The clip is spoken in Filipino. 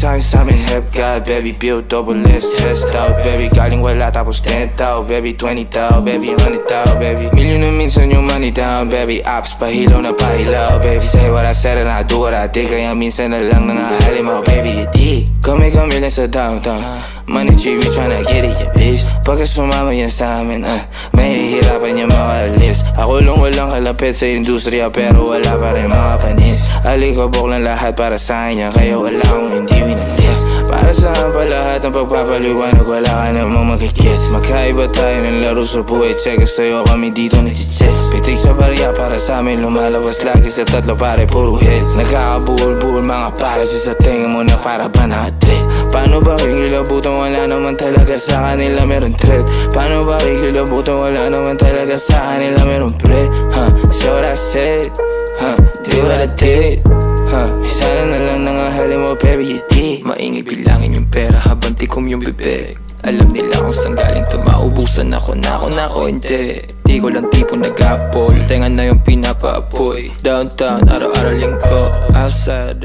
akin sa amin help God Baby build double list test out Baby galing wala tapos 10 tao Baby 20 tao Baby 100 tao Baby. Milyon na minsan yung money down Baby apps pahilaw na pahilaw Baby. Say what I said and I do what I did Kaya minsan na lang nangahalim ako Baby dig? Kami kami lang sa downtown. Money tree we tryna get it yeah bitch. Pagka sumama yan sa amin uh, Mahihirapan niya makalis Ako lang walang kalapit sa industriya Pero wala pa rin mga Alikabok lang lahat para sa kanya. Kaya wala akong hindi winalis. Para saan pa lahat ng pagpapaliwanag Wala ka namang magkikis Magkaiba tayo ng laro sa buhay. Check sa'yo kami dito nagchichicks Pitik sa barya para sa amin Lumalabas lagi sa tatlo pare puro hits Nagkakabuhol-buhol mga para sa tingin mo na para ba na-trip Paano ba kikilabutan? Wala naman talaga sa kanila meron threat. Paano ba kikilabutan? Wala naman talaga sa kanila meron pre Huh, say what I said Huh, do what I did Huh, sana na lang nangahalin mo you did Maingay bilangin yung pera habang tikom yung bibig Alam nila kung saan galing to Maubusan ako. Na ako na ako hindi. Di ko lang tipo nag-apple Tenga na yung pinapaapoy. Downtown, araw-araw lingko. Outside,